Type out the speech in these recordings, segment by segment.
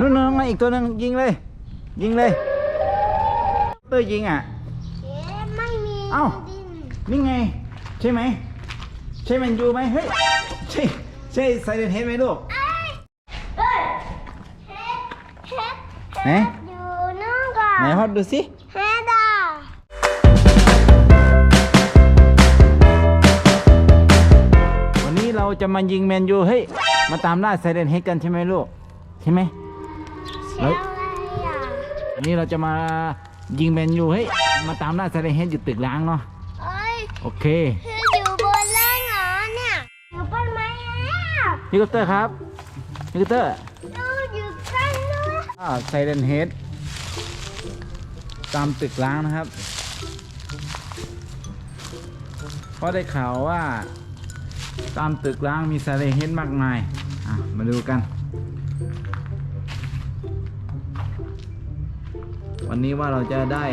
นู่นนู่นมาอีกตัวหนึงยิงเลย ยิงเลยเตอร์ยิงอะเอ๊ะไม่มีเอ้า ดินนี่ไง ใช่ไหม ใช่แมนยูไหมเฮ้ย ใช่ใช่ไซเรนเฮดไหมลูก เอ้ยเฮ้ยเฮ็ดเฮ็ดไหน เฮ็ดอยู่นู่นก่อนไหนฮอตดูสิเฮ็ดอะวันนี้เราจะมายิงแมนยูเฮ้ยมาตามล่าไซเรนเฮดกันใช่ไหมลูก ใช่ไหม เสียงอะไรอะวันนี้เราจะมายิงแมนยูเฮ้ยมาตามล่าไซเรนเฮดอยู่ตึกล้างเนาะเอ้ยโอเคคืออยู่บนล่างเหรอเนี่ยอยู่บนไม้แล้วพี่กัปเตอร์ครับพี่กัปเตอร์ดูอยู่กันด้วยอ่าไซเรนเฮดตามตึกล้างนะครับเพราะได้ข่าวว่า ตามตึกล้างมีไซเรนเฮดมากมายอะมาดูกัน วันนี้ว่าเราจะได้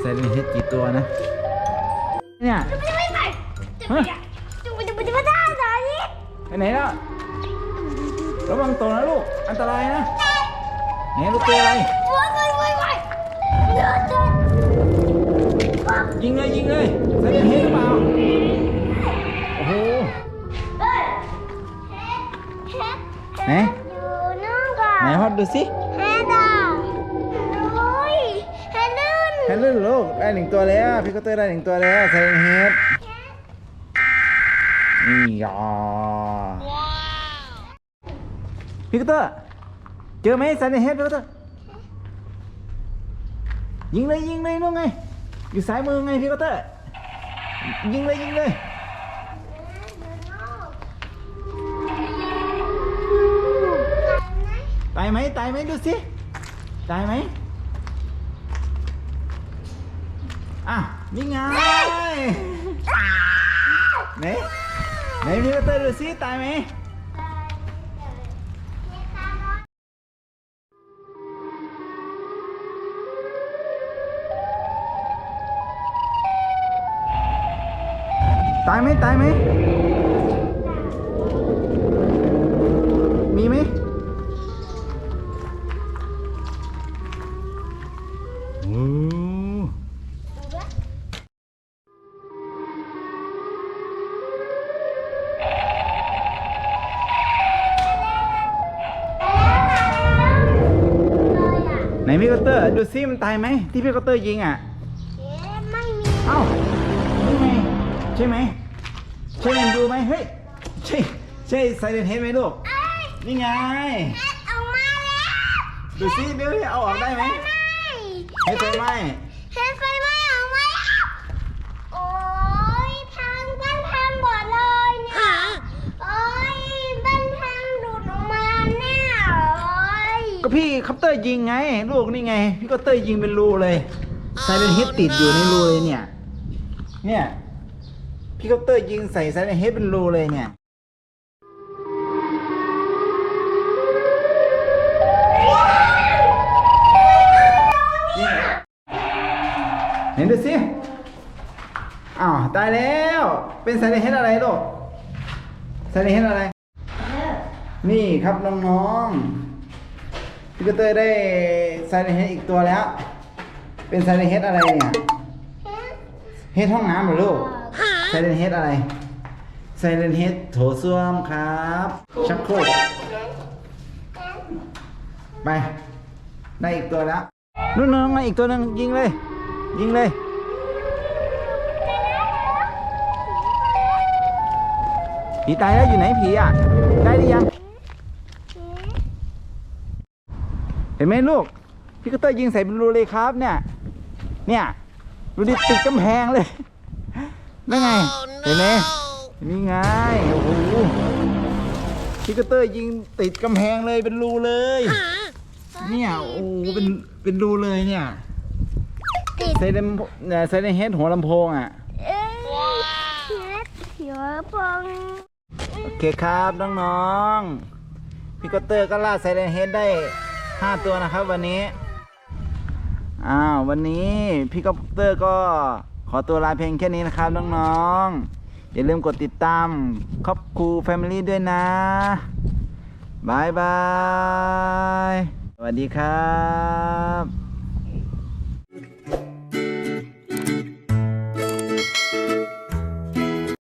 ไซเรนเฮดกี่ตัวนะ เนี่ย จะไปไม่ไปจะไปฮะจะไปจะไปจะไปได้เหรอนี่ไปไหนแล้วระวังตัวนะลูก อันตรายนะไหนลูกตัวอะไรว้ายว้ายว้ายว้ายเดี๋ยวจะยิงเลยยิงเลยไซเรนเฮดหรือเปล่าโอ้โหเฮ้ยเฮ็ดเฮ็ดไหนอยู่นู่นก่อนไหนฮอตดูสิ เฮ็ดอะโอ้ยเฮ็ด นู่นแฮนด์ลลูกได้หนึ่งตัวแล้ว พี่ก็เตอร์ได้หนึ่งตัวแล้วไซเรนเฮดนี่ยอพี่ก็เตอร์เจอไหมไซเรนเฮดพี่ก็เตอร์ยิงเลยยิงเลยนู่นไง อยู่ซ้ายมือไงพี่ก็เตอร์ยิงเลยยิงเลยตายไหมตายไหมดูสิตายไหม อะนี่ไงไหนไหนพี่ก็เตอร์ดูสิตายไหมตายไหมตายไหมมีไหม นพี่ก็เตอร์ดูซิมันตายไหมที่พี่ก็เตอร์ยิงอะไม่มีเอ้านี่ไงใช่ไหมใช่แมนยูไหมเฮ้ยใช่ใช่ไซเรนเฮดไหมลูกนี่ไงออกมาแล้วดูซิเดี๋ยวเอาออกได้ไหมไม่เฮ็ดไฟไหมเห็นไฟไหม้ออกมาแล้วโอ้ยพังบ้านพังหมดเลยเนี่ยโอ้ยบ้านพังหลุดออกมาเนี่ยโอ้ย ก็พี่คัปเตอร์ยิงไง ลูกนี่ไง พี่คัปเตอร์ยิงเป็นรูเลยไซเรนเฮดติดอยู่ในรูเลยเนี่ย เนี่ยพี่คัปเตอร์ยิงใส่ไซเรนเฮดเป็นรูเลยเนี่ยเห็นดูสิอ้าวตายแล้ว เป็นไซเรนเฮดอะไรลูกไซเรนเฮดอะไร นี่ครับน้องๆ พี่กระเตอร์ได้ไซเรนเฮดอีกตัวแล้ว เป็นไซเรนเฮดอะไรเนี่ยเฮดห้องน้ำเหรอลูกไซเรนเฮดอะไรไซเรนเฮดโถส้วมครับ ชักโครกไปได้อีกตัวแล้วนู่นน้องมาอีกตัวหนึงยิงเลย ยิงเลยผีตายแล้วอยู่ไหนผีอะ ได้หรือยัง เห็นไหมลูก พี่กเตอร์ยิงใส่เป็นรูเลยครับเนี่ย เนี่ยดูดิติดกำแพงเลยนั่นไง เห็นไหมนี่ไงโอ้โหพี่กเตอร์ยิงติดกำแพงเลยเป็นรูเลย เนี่ยโอ้โหเป็นเป็นรูเลยเนี่ยติดใส่ในใส่ในเฮดหัวลำโพงอะเอ้ยเฮ็ดหัวพองโอเคครับน้องๆพี่กอตเตอร์ก็ล่าไซเรนเฮดได้ ห้าตัวนะครับวันนี้ อ้าววันนี้พี่กอปเตอร์ก็ขอตัวลาเพียงแค่นี้นะครับน้องๆ อย่าลืมกดติดตามครอบครูแฟมิลี่ด้วยนะบายบาย สวัสดีครับ